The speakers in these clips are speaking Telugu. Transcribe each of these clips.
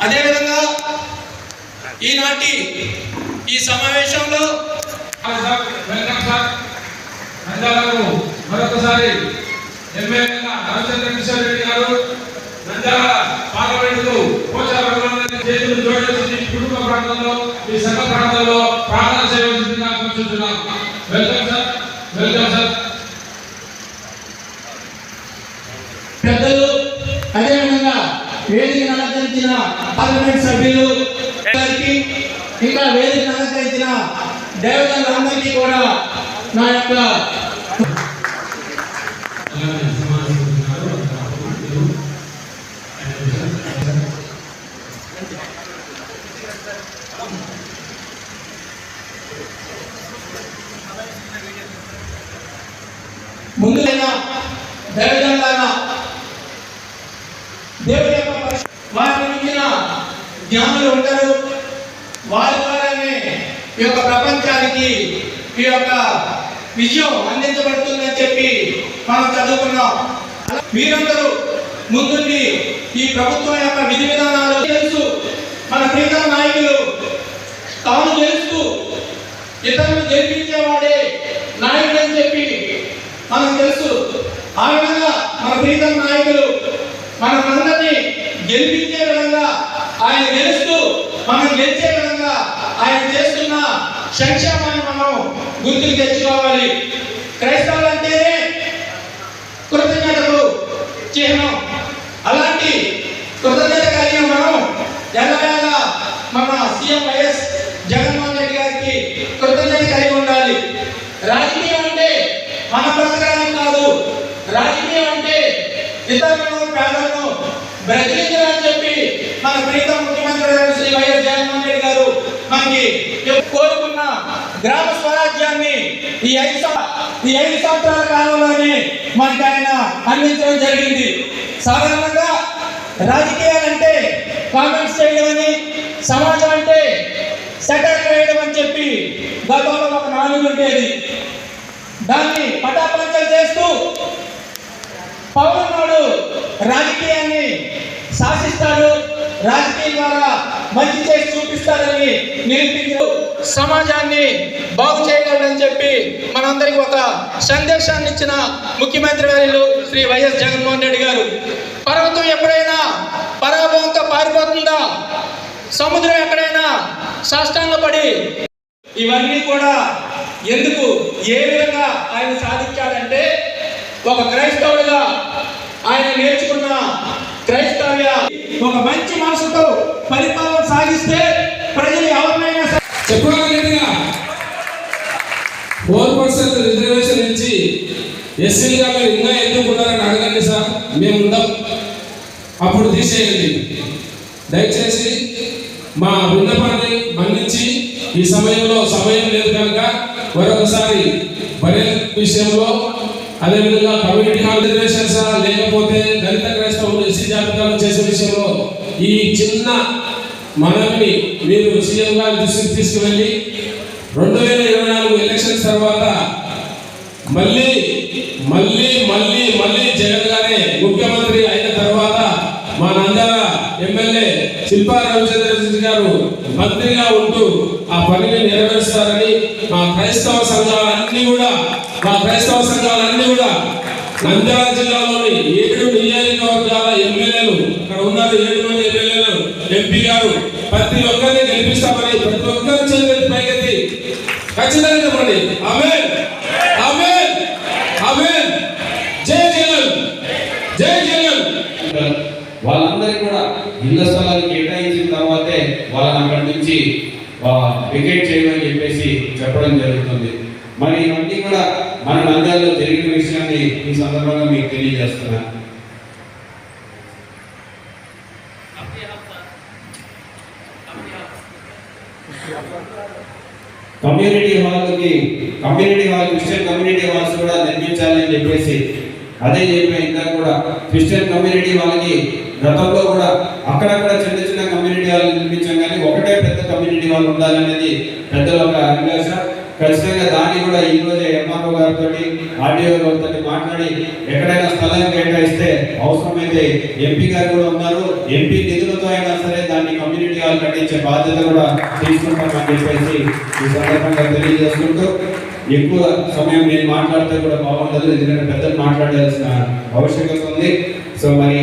అదేవిధంగా ఈనాటి ఈ సమావేశంలో మరొకసారి ఎమ్మెల్యేగా రామచంద్ర కిషోర్ రెడ్డి గారు నంద్యాల పార్లమెంటుకు పోచారంలోని చేతులు జోడించి కుటుంబ ప్రాంతంలో ఈ సంఘ ప్రాంతంలో ప్రార్థన చేయవలసిందిగా కూర్చుంటున్నాం వెల్కమ్ సార్ వెల్కమ్ సార్ పెద్దలు అదేవిధంగా వేదిక అలంకరించిన పార్లమెంట్ సభ్యులు ఇంకా వేదిక అలంకరించిన దేవతలందరికీ కూడా నా యొక్క ముందులైన దేవతలాగా దేవుడి యొక్క జ్ఞానులు ఉంటారు. వారి ద్వారానే ఈ యొక్క ప్రపంచానికి ఈ యొక్క విజయం అందించబడుతుందని చెప్పి మనం చదువుకున్నాం. మీరందరూ ముందుండి ఈ ప్రభుత్వం యొక్క విధి విధానాలు తెలుసు మన ప్రీతమ నాయకులు తాను తెలుస్తూ ఇతరులు గెలిపించేవాడే నాయకుడు అని చెప్పి మనకు తెలుసు. ఆ విధంగా మన ప్రీతం నాయకులు మనమందరినీ గెలిపించే విధంగా ఆయన గెలుస్తూ మనం గెలిచే విధంగా ఆయన చేస్తున్న సంక్షేమాన్ని మనం గుర్తుకు తెచ్చుకోవాలి. క్రైస్తవ అంటేనే కృతజ్ఞతలు చిహ్నం అలాంటి కృతజ్ఞత కలిగిన మనం ఎల్లవేళ మన సీఎం వైఎస్ జగన్మోహన్ రెడ్డి గారికి కృతజ్ఞత కలిగి ఉండాలి రాజకీయం అంటే మన బ్రతకడం కాదు రాజకీయం అంటే ఇతరులను పేదలను బ్రతికించాలని చెప్పి మన ప్రీతం ముఖ్యమంత్రి గారు శ్రీ వైఎస్ జగన్మోహన్ రెడ్డి గారు మనకి కోరుకున్న గ్రామ స్వరాజ్యాన్ని ఈ ఐదు ఈ ఐదు సంవత్సరాల కాలంలోనే మనకి ఆయన అందించడం జరిగింది. సాధారణంగా రాజకీయాలంటే కామెంట్స్ చేయడం అని సమాజం అంటే సెటర్ వేయడం అని చెప్పి గతంలో ఒక నాలుగు ఉండేది. దాన్ని పటాపంచం చేస్తూ పౌరుడు రాజకీయాన్ని శాసిస్తాడు రాజకీయం ద్వారా మంచి చేసి చూపిస్తారని నిరూపించారు. సమాజాన్ని బాగు చేయగలరని చెప్పి మనందరికి ఒక సందేశాన్ని ఇచ్చిన ముఖ్యమంత్రి గారు శ్రీ వైఎస్ జగన్మోహన్ రెడ్డి గారు. పర్వతం ఎప్పుడైనా పరాభవంతో పారిపోతుందా? సముద్రం ఎక్కడైనా సాష్టాంగపడి ఇవన్నీ కూడా ఎందుకు? ఏ విధంగా ఆయన సాధించాడంటే ఒక క్రైస్తవుడిగా ఆయన నేర్చుకున్న క్రైస్తవ్య ఒక మంచి మనసుతో పరిపాలన సాగిస్తే ప్రజలు ఎవరు సరే చెప్పగలిగినట్టుగా ఫోర్ పర్సెంట్ రిజర్వేషన్ ఇచ్చి ఎస్సీలుగా మీరు ఇంకా ఎందుకు ఉన్నారని అడగండి సార్. మేము ఉండం. అప్పుడు తీసేయండి. దయచేసి మా విన్నపాన్ని మన్నించి ఈ సమయంలో సమయం లేదు కనుక మరొకసారి బరేల్ విషయంలో అదేవిధంగా కమ్యూనిటీ హాల్ రిజర్వేషన్స్ లేకపోతే దళిత క్రైస్తవులు ఎస్సీ జాబితాలు చేసే విషయంలో ఈ చిన్న మనల్ని మీరు సీఎం గారి దృష్టికి తీసుకువెళ్ళి రెండు వేల ఇరవై నాలుగు ఎలక్షన్ తర్వాత మళ్ళీ మళ్ళీ మళ్ళీ మళ్ళీ జగన్ గారే ముఖ్యమంత్రి అయిన తర్వాత మా నంద్యాల ఎమ్మెల్యే శిల్పా రవిచంద్ర రెడ్డి గారు మంత్రిగా ఉంటూ ఆ పనిని నెరవేరుస్తారని మా క్రైస్తవ సంఘాలన్నీ కూడా మా క్రైస్తవ సంఘాలన్నీ కూడా నంద్యాల జిల్లాలోని ఏ నియోజకవర్గాల ఎమ్మెల్యేలు అక్కడ ఉన్నారు ఏడు మంది ఎమ్మెల్యేలు ఎంపీ గారు ప్రతి ఒక్కరిని గెలిపిస్తామని ప్రతి ఒక్కరి చేతులు పైకెత్తి ఖచ్చితంగా చెప్పండి. ఆమె జై జగన్. జై జగన్. వాళ్ళందరికీ కూడా ఇళ్ళ స్థలాలు కేటాయించిన తర్వాతే వాళ్ళని అక్కడి నుంచి వికెట్ చేయమని చెప్పేసి చెప్పడం జరుగుతుంది. మరి ఇవన్నీ కూడా మన నంద్యాలలో జరిగిన విషయాన్ని ఈ సందర్భంగా మీకు తెలియజేస్తున్నాను కమ్యూనిటీ హాల్కి community hall Christian community halls కూడా నిర్మించాలి అని చెప్పేసి అదే చెప్పిన ఇంకా కూడా. క్రిస్టియన్ కమ్యూనిటీ వాళ్ళకి గతంలో కూడా అక్కడక్కడ చిన్న చిన్న కమ్యూనిటీ హాల్ నిర్మించాం కానీ ఒకటే పెద్ద కమ్యూనిటీ హాల్ ఉండాలనేది పెద్దల ఒక అభిలాష. ఖచ్చితంగా దాన్ని కూడా ఈ రోజే ఎంఆర్ఓ గారితో ఆర్డీఓ గారితో మాట్లాడి ఎక్కడైనా స్థలం కేటాయిస్తే అవసరమైతే ఎంపీ గారు కూడా ఉన్నారు. ఎంపీ నిధులతో అయినా సరే దాన్ని కమ్యూనిటీ హాల్ కట్టించే బాధ్యత కూడా తీసుకుంటామని చెప్పేసి ఈ సందర్భంగా తెలియజేసుకుంటూ ఎక్కువ సమయం నేను మాట్లాడితే కూడా బాగుండదు. ఎందుకంటే పెద్దలు మాట్లాడాల్సిన ఆవశ్యకత ఉంది. సో మరి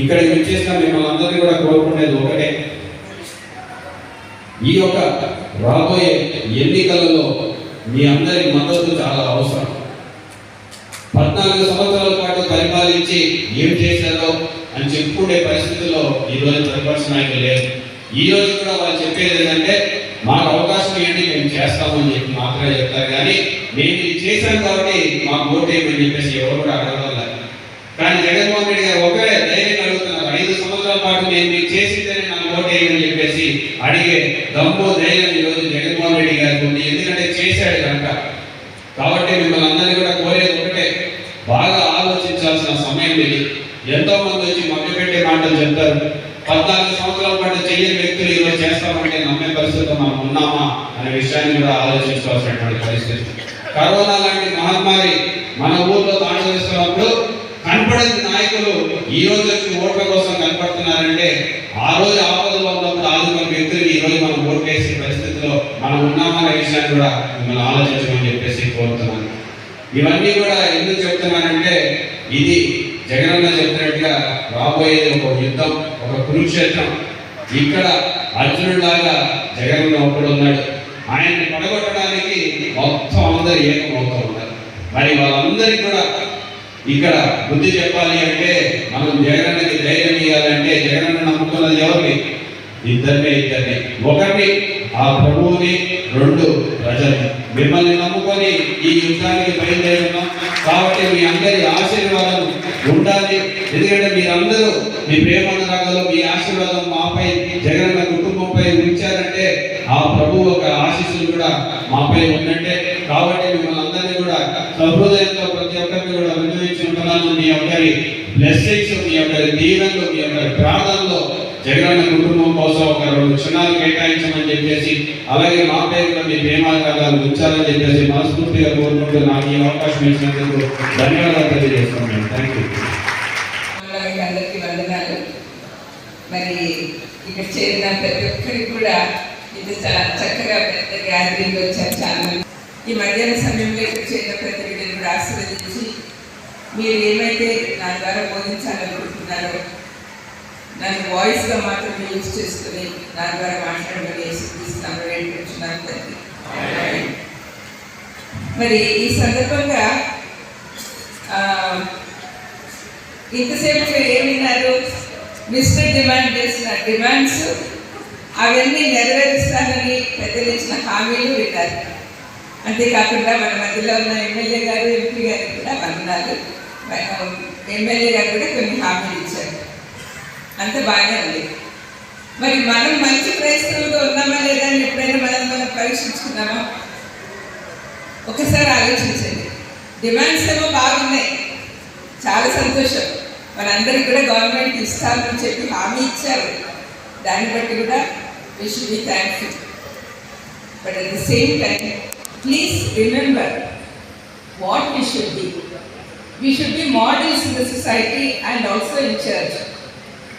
ఇక్కడికి వచ్చేసిన మిమ్మల్ని అందరినీ కూడా కోరుకునేది ఒకటే. ఈ యొక్క రాబోయే ఎన్నికలలో మీ అందరి మద్దతు చాలా అవసరం. పద్నాలుగు సంవత్సరాల పాటు పరిపాలించి ఏం చేశారో అని చెప్పుకునే పరిస్థితుల్లో ఈ రోజు ప్రతిపక్ష నాయకులు లేరు. ఈ రోజు కూడా వాళ్ళు చెప్పేది ఏంటంటే మాకు అవకాశం ఏంటి మేము చేస్తామని చెప్పి మాత్రమే చెప్తారు. కానీ మేము ఇది చేశాం కాబట్టి మాకు ఓటేమని చెప్పేసి ఎవరు కూడా అడగడం కానీ జగన్మోహన్ రెడ్డి గారు ఒకరే ధైర్యం అడుగుతున్నారు ఐదు సంవత్సరాల పాటు నేను మీకు చేసిందని నాకు ఓటు వేయమని చెప్పేసి అడిగే దమ్ము ధైర్యం ఈ రోజు జగన్మోహన్ రెడ్డి గారికి ఉంది ఎందుకంటే చేశాడు కనుక కాబట్టి మిమ్మల్ని అందరినీ కూడా కోరేది ఒకటే బాగా ఆలోచించాల్సిన సమయం ఇది ఎంతో మంది వచ్చి మభ్యపెట్టే మాటలు చెప్తారు పద్నాలుగు సంవత్సరాల పాటు చెయ్యని వ్యక్తులు ఈరోజు చేస్తామంటే నమ్మే పరిస్థితి మనం ఉన్నామా అనే విషయాన్ని కూడా ఆలోచించవలసినటువంటి పరిస్థితి కరోనా లాంటి మహమ్మారి మన ఊర్లో తాండవిస్తున్నప్పుడు కనపడని నాయకులు ఈ రోజు వచ్చి ఓట్ల కోసం కనపడుతున్నారంటే ఆ రోజు ఆపదలో ఉన్నప్పుడు ఆదుకున్న వ్యక్తులు ఈ మనం ఓట్లేసే పరిస్థితిలో మనం ఉన్నామనే విషయాన్ని కూడా మిమ్మల్ని ఆలోచించమని చెప్పేసి కోరుతున్నాను. ఇవన్నీ కూడా ఎందుకు చెప్తున్నానంటే ఇది జగనన్న చెప్పినట్టుగా రాబోయేది ఒక యుద్ధం ఒక కురుక్షేత్రం. ఇక్కడ అర్జునుడిలాగా జగనన్న ఒకడు ఉన్నాడు. ఆయన్ని పడగొట్టడానికి మొత్తం అందరూ ఏకమవుతూ ఉన్నారు. మరి వాళ్ళందరికీ కూడా ఇక్కడ బుద్ధి చెప్పాలి అంటే మనం జగనన్న నమ్ముకున్నది ఎవరిని? ఇద్దరినే ఇద్దరిని. ఒకటి ఆ ప్రభువుని రెండు ప్రజల్ని. మిమ్మల్ని నమ్ముకొని ఈ యుద్ధానికి బయలుదేరున్నాం కాబట్టి మీ అందరి ఆశీర్వాదం ఉండాలి. ఎందుకంటే మీరందరూ మీ ప్రేమానురాగాలు మీ ఆశీర్వాదం మాపై జగనన్న కుటుంబంపై ఉంచారంటే ఆ ప్రభు ఒక ఆశీస్సులు కూడా మాపై ఉన్నట్టే కాబట్టి మిమ్మల్ని అందరినీ కూడా సహృదయంతో ప్రతి ఒక్కరిని కూడా వినియోగించుకుంటున్నాను మీ ఒక్కరి బ్లెస్సింగ్స్ మీ ఒక్కరి దీవెనలు మీ ఒక్కరి ప్రార్థనలో జగనన్న కుటుంబం కోసం ఒక రెండు క్షణాలు కేటాయించమని చెప్పేసి అలాగే మా పేరులో మీ ప్రేమాగాలు ఉంచాలని చెప్పేసి మనస్ఫూర్తిగా కోరుకుంటూ నాకు ఈ అవకాశం ఇచ్చినందుకు ధన్యవాదాలు తెలియజేస్తున్నాను. థ్యాంక్ యూ అందరికీ వందనాలు. మరి ఇక్కడ చేరిన ప్రతి ఒక్కరికి కూడా ఇది చాలా చక్కగా పెద్ద గ్యాదరింగ్ వచ్చారు చాలా ఈ మధ్యాహ్న సమయంలో ఇక్కడ చేరిన ప్రతి బిడ్డను కూడా ఆశీర్వదించి మీరు ఏమైతే నా ద్వారా బోధించాలనుకుంటున్నారో నన్ను వాయిస్గా మాత్రమే యూజ్ చేసుకుని నా ద్వారా మాట్లాడమని తీసుకున్నాను వేడుకుంటున్నాను తండ్రి మరి ఈ సందర్భంగా ఇంతసేపు మీరు ఏం మిస్టర్ డిమాండ్ చేసిన డిమాండ్స్ అవన్నీ నెరవేరుస్తానని పెద్దలు ఇచ్చిన హామీలు విన్నారు. అంతేకాకుండా మన మధ్యలో ఉన్న ఎమ్మెల్యే గారు ఎంపీ గారు కూడా అన్నారు ఎమ్మెల్యే గారు కూడా కొన్ని హామీలు ఇచ్చారు. అంత బాగానే ఉంది. మరి మనం మంచి క్రైస్తవులుగా ఉన్నామా లేదా అని ఎప్పుడైనా మనం మనం పరీక్షించుకున్నామా ఒకసారి ఆలోచించండి. డిమాండ్స్ ఏమో బాగున్నాయి. చాలా సంతోషం. మనందరికి కూడా గవర్నమెంట్ ఇస్తామని చెప్పి హామీ ఇచ్చారు. దాన్ని బట్టి కూడా we should be thankful but at the same time please remember what we should be we should be models in the society and also in church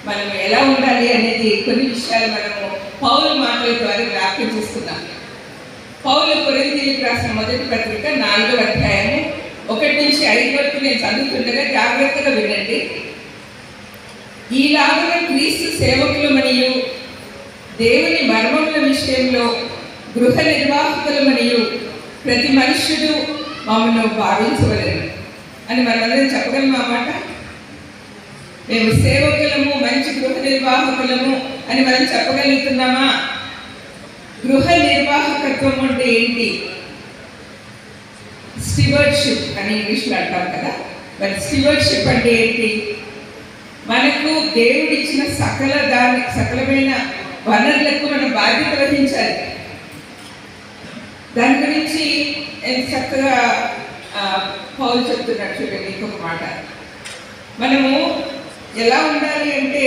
మనం ఎలా ఉండాలి అనేది కొన్ని విషయాలు మనము పౌలు మాటల ద్వారా వ్యాఖ్య చేసుకున్నాం పౌలు కొరింథీయులకు రాసిన మొదటి పత్రిక నాలుగో అధ్యాయము ఒకటి నుంచి ఐదు వరకు నేను చదువుతుండగా జాగ్రత్తగా వినండి. ఈలాగున క్రీస్తు సేవకులు మరియు దేవుని మర్మముల విషయంలో గృహ నిర్వాహకులు మరియు ప్రతి మనుష్యుడు మమ్మల్ని భావించవలేదు అని మనందరం చెప్పగలం ఆ మాట? మేము సేవకులము మంచి గృహ నిర్వాహకులము అని మనం చెప్పగలుగుతున్నామా? గృహ నిర్వాహకత్వం అంటే ఏంటి? స్టివర్డ్షిప్ అని ఇంగ్లీష్లో అంటాం కదా. మరి స్టివర్డ్షిప్ అంటే ఏంటి? మనకు దేవుడిచ్చిన సకల దాని సకలమైన వనరులకు మనం బాధ్యత వహించాలి. దాని గురించి చక్కగా పౌలు చెప్తున్నాడు చూడండి ఇంకొక మాట. మనము ఎలా ఉండాలి అంటే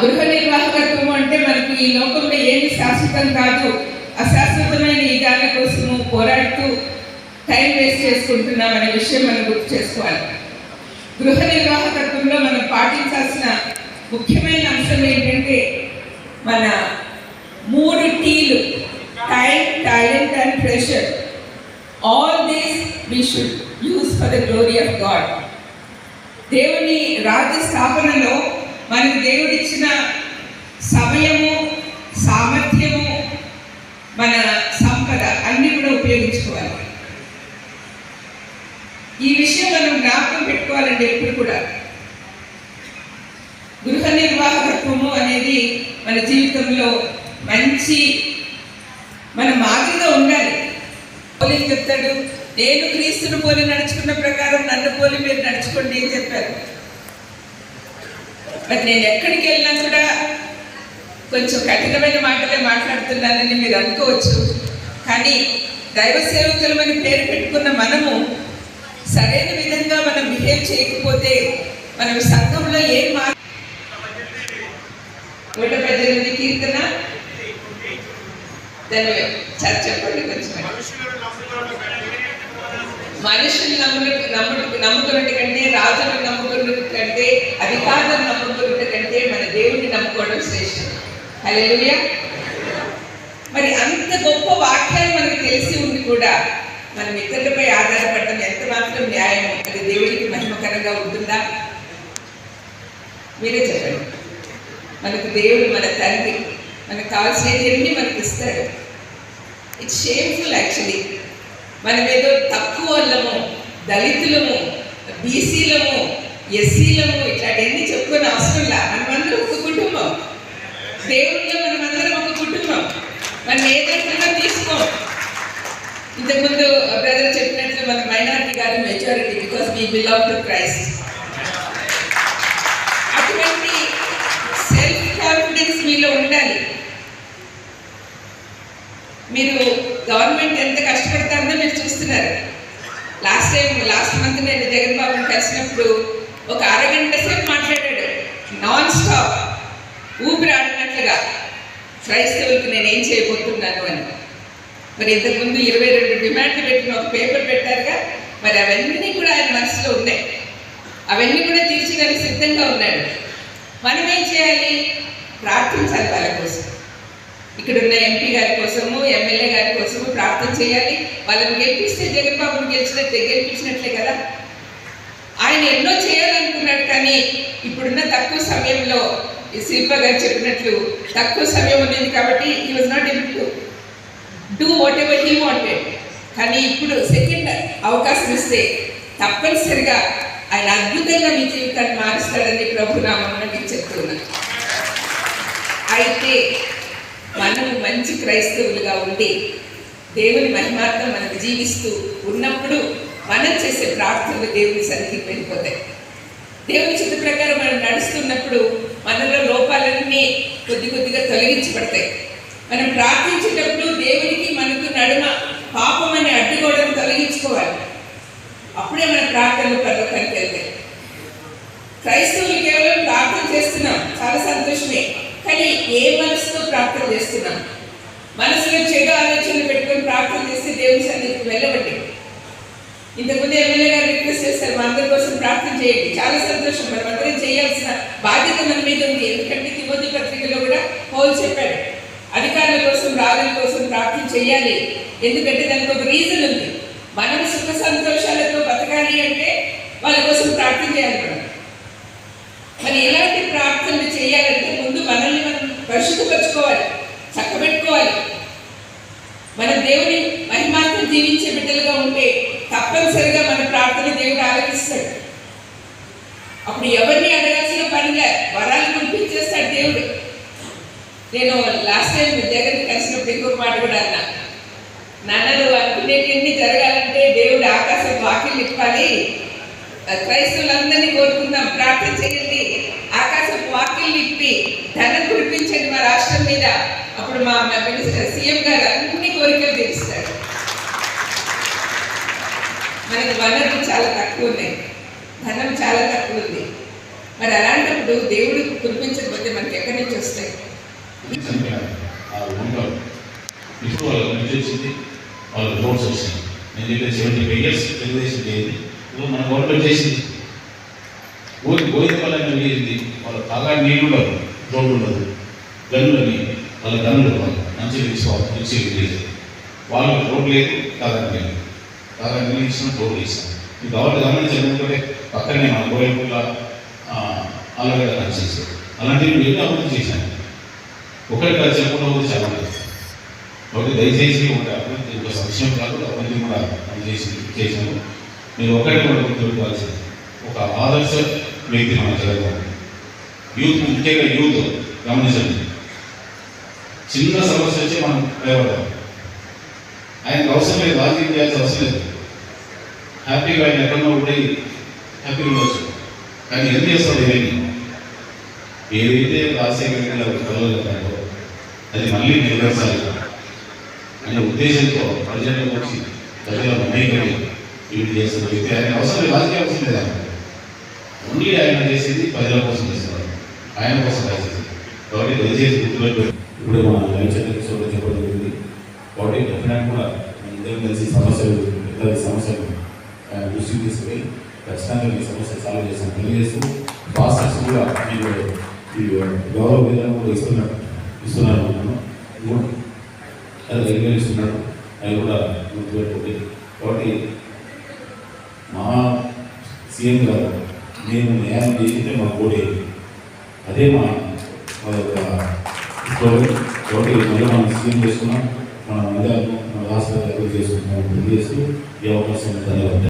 గృహ నిర్వాహకత్వం అంటే మనకి ఈ లోకంలో ఏమి శాశ్వతం కాదు. అశాశ్వతమైన ఈ దాని కోసము పోరాడుతూ టైం వేస్ట్ చేసుకుంటున్నాం అనే విషయం మనం గుర్తు చేసుకోవాలి. గృహ నిర్వాహకత్వంలో మనం పాటించాల్సిన ముఖ్యమైన అంశం ఏంటంటే మన మూడు టీలు time talent and pressure all these we should use for the glory of God దేవుని రాజ్య స్థాపనలో మనకు దేవుడిచ్చిన సమయము సామర్థ్యము మన సంపద అన్ని కూడా ఉపయోగించుకోవాలి. ఈ విషయం మనం జ్ఞాపకం పెట్టుకోవాలండి ఎప్పుడు కూడా. గృహ నిర్వాహకత్వము అనేది మన జీవితంలో మంచి మన మాదిరిగా ఉండాలి. పోలీస్ చెప్తాడు నేను క్రీస్తుని పోలి నడుచుకున్న ప్రకారం నన్ను పోలి మీరు నడుచుకోండి అని చెప్పారు. మరి నేను ఎక్కడికి వెళ్ళినా కూడా కొంచెం కఠినమైన మాటలే మాట్లాడుతున్నానని మీరు అనుకోవచ్చు. కానీ దైవ సేవకులమని పేరు పెట్టుకున్న మనము సరైన విధంగా మనం బిహేవ్ చేయకపోతే మనం సంఘంలో ఏం మా నూట పద్దెనిమిది కీర్తన? దాన్ని చెప్పండి కొంచెం. మనుషులు నమ్ములు నమ్ము నమ్ముకున్నట్టు కంటే రాజును నమ్ముకున్నట్టు కంటే అధికారులను నమ్ముకున్నట్టు కంటే మన దేవుడిని నమ్ముకోవడం శ్రేష్టం. హల్లెలూయా. మరి అంత గొప్ప వాక్యాలు మనకు తెలిసి ఉండి కూడా మనం ఇతరులపై ఆధారపడడం ఎంత మాత్రం న్యాయం అది దేవుడికి మహిమకరంగా ఉంటుందా? మీరే చెప్పండి. మనకు దేవుడు మన తండ్రి మనకు కావాల్సినవన్నీ మనకి ఇస్తాడు. ఇట్స్ షేమ్ఫుల్ యాక్చువల్లీ మనమేదో తక్కువ వాళ్ళము దళితులము బీసీలము ఎస్సీలము ఇట్లాంటివన్నీ చెప్పుకునే అవసరం లే. మనమందరం ఒక కుటుంబం. దేవుడిలో మనమందరం ఒక కుటుంబం. మనం ఏదైనా తీసుకోం? ఇంతకుముందు బ్రదర్ చెప్పినట్లు మన మైనారిటీ కాదు majority because we belong to Christ. అటువంటి సెల్ఫ్ కాన్ఫిడెన్స్ మీలో ఉండాలి. మీరు గవర్నమెంట్ ఎంత కష్టపడతారో మీరు చూస్తున్నారు. లాస్ట్ టైం లాస్ట్ మంత్ నేను జగన్ బాబుని కలిసినప్పుడు ఒక అరగంట సేపు మాట్లాడాడు. నాన్ స్టాప్ ఊపిరి ఆడినట్లుగా. క్రైస్తవులకు నేను ఏం చేయబోతున్నాను అని. మరి ఇంతకుముందు ఇరవై రెండు డిమాండ్లు పెట్టిన ఒక పేపర్ పెట్టారుగా. మరి అవన్నీ కూడా ఆయన మనసులో ఉన్నాయి. అవన్నీ కూడా తీర్చడానికి సిద్ధంగా ఉన్నాడు. మనం ఏం చేయాలి? ప్రార్థించాలి వాళ్ళ కోసం. ఇక్కడ ఉన్న ఎంపీ గారి కోసము ఎమ్మెల్యే గారి కోసము ప్రార్థన చేయాలి. వాళ్ళని గెలిపిస్తే జగన్ బాబుని గెలిచినట్లే గెలిపించినట్లే కదా. ఆయన ఎన్నో చేయాలనుకున్నాడు కానీ ఇప్పుడున్న తక్కువ సమయంలో ఈ శిల్ప గారు చెప్పినట్లు తక్కువ సమయం ఉండేది కాబట్టి ఈ was not able to do whatever he wanted కానీ ఇప్పుడు సెకండ్ అవకాశం ఇస్తే తప్పనిసరిగా ఆయన అద్భుతంగా మీ జీవితాన్ని మారుస్తాడని ప్రభు నామమున చెప్తున్నాను. అయితే మంచి క్రైస్తవులుగా ఉండి దేవుని మహిమార్థం మనకు జీవిస్తూ ఉన్నప్పుడు మనం చేసే ప్రార్థనలు దేవుని సన్నిధికి వెళ్ళిపోతాయి. దేవుని చిత్త ప్రకారం మనం నడుస్తున్నప్పుడు మనలో లోపాలన్నీ కొద్ది కొద్దిగా తొలగించబడతాయి. మనం ప్రార్థించేటప్పుడు దేవునికి మనకు నడుమ పాపం అనే అడ్డుగోడను తొలగించుకోవాలి. అప్పుడే మన ప్రార్థనలు పర్వకానికి వెళ్తాయి. క్రైస్తవులు కేవలం ప్రార్థన చేస్తున్నాం. చాలా సంతోషమే. కానీ ఏ మనసుతో ప్రార్థన చేస్తున్నాం? మనసులో చెడు ఆలోచనలు పెట్టుకొని ప్రార్థన చేస్తే దేవుని సన్నిధికి వెళ్ళబట్టి. ఇంతకుముందు ఎమ్మెల్యే గారు రిక్వెస్ట్ చేస్తారు మా అందరి కోసం ప్రార్థన చేయండి. చాలా సంతోషం మనం అందరం చేయాల్సిన బాధ్యత మన మీద ఉంది. ఎందుకంటే తిమోతి పత్రికలో కూడా పౌలు చెప్పాడు అధికారుల కోసం రాజుల కోసం ప్రార్థన చేయాలి. ఎందుకంటే దానికి ఒక రీజన్ ఉంది. మనం సుఖ సంతోషాలతో బతకాలి అంటే వాళ్ళ కోసం ప్రార్థన చేయాలి మనం. మరి ఎలాంటి ప్రార్థనలు చేయాలంటే ముందు మనల్ని మనం పరిశుద్ధపరచుకోవాలి చక్కబెట్టుకోవాలి మన దేవుని మహిమార్థం జీవించే బిడ్డలుగా ఉంటే తప్పనిసరిగా మన ప్రార్థన దేవుడు ఆలకిస్తాడు. అప్పుడు ఎవరిని అడగాల్సిన పనిలే వరాలు కురిపించేస్తాడు దేవుడు. నేను లాస్ట్ టైం జగన్ కలిసినప్పుడు ఇంకొక మాట కూడా అన్నా. నాన్న అనుకునేటివన్నీ జరగాలంటే దేవుడు ఆకాశం వాకిలు ఇప్పాలి. క్రైస్తవులందరినీ కోరుకుందాం. ప్రార్థన చేయండి. ఆకాశం వాకిళ్ళు ఇప్పి ధనం కురిపించండి మా రాష్ట్రం మీద. అప్పుడు మా మినిస్టర్ సీఎం గారు అన్ని కోరికలు తీరుస్తాడు మనకి వనరులు చాలా తక్కువ ఉన్నాయి ధనం చాలా తక్కువ ఉంది మరి అలాంటప్పుడు దేవుడు కురిపించకపోతే మనకి ఎక్కడి నుంచి వస్తాయి? ఇప్పుడు వాళ్ళకి మంచి వాళ్ళకి రోడ్స్ వచ్చినాయి. నేను చెప్పేది సెవెంటీ ఫైవ్ ఇయర్స్ తెలుగుదేశం ఇప్పుడు మన గవర్నమెంట్ చేసింది. ఊరికి గోవింద వల్ల వెళ్ళింది వాళ్ళ తాగా నీళ్ళు ఉండవు రోడ్డు ఉండదు గన్నులు అని వాళ్ళ గన్నులు వాళ్ళు మంచి తీసుకోవాలి మంచి లేదు వాళ్ళకి లేదు తాగని లేదు తాగని నీళ్ళు ఇచ్చిన రోడ్డు ఇస్తాం ఈ గవర్నమెంట్ గమనించాలి ఎందుకంటే పక్కనే మన గోవింపుల అలాగే చేశారు అలాంటివి ఎన్నో అభివృద్ధి చేశాను ఒకటి కాదు చెప్పకుండా కూడా చాలా ఒకటి దయచేసి ఒక అభివృద్ధి ఒక సంక్షేమం కాదు అభివృద్ధి కూడా మనం చేసి చేసాము మీరు ఒకటి కూడా గుర్తుపెట్టుకోవాల్సింది ఒక ఆదర్శ వ్యక్తి మన జరగాలి యూత్ ముఖ్యంగా యూత్ గమనించండి. చిన్న సమస్య వచ్చి మనం భయపడతాం. ఆయనకు అవసరం లేదు రాజకీయం చేయాల్సిన అవసరం లేదు. హ్యాపీగా ఆయన ఎక్కడో ఉండి హ్యాపీగా ఉండొచ్చు కానీ ఏం చేస్తాడు ఇవన్నీ ఏదైతే రాజశేఖర గారు కలగలుగుతారో అది మళ్ళీ నెరవేర్చాలి అనే ఉద్దేశంతో ప్రజలకు వచ్చి ప్రజల మమేకరి ఇవి చేస్తున్న వ్యక్తి ఆయన అవసరం రాజకీయ అవసరం లేదు ఆయన ఓన్లీ ఆయన చేసేది ప్రజల కోసం చేస్తున్నారు ఆయన కోసం రాసేది కాబట్టి దయచేసి గుర్తుపెట్టు ఇప్పుడు మన లైచర్ చెప్పడం జరిగింది కాబట్టి డెఫినెట్ కూడా మన ఇద్దరం కలిసి సమస్యలు పెద్ద సమస్యలు దృష్టి తీసుకుని ఖచ్చితంగా మీ సమస్య సాల్వ్ చేసిన తెలియజేస్తూ పాస్టర్స్ కూడా మీరు ఈ గౌరవ విధానం కూడా ఇస్తున్నారు. ఇస్తున్నారు మనం రెగ్యులర్ ఇస్తున్నాడు అది కూడా గుర్తుపెట్టుకోండి కాబట్టి మా సీఎం గారు మేము న్యాయం చేసిందే మా కోడి. అదే మా మా యొక్క కాబట్టి మళ్ళీ మనం సీఎం చేసుకున్నాం. మనం అందరం మన రాష్ట్ర చేసుకుంటున్నాం. తెలియజేస్తూ ఈ అవకాశం ధన్యవాదాలు.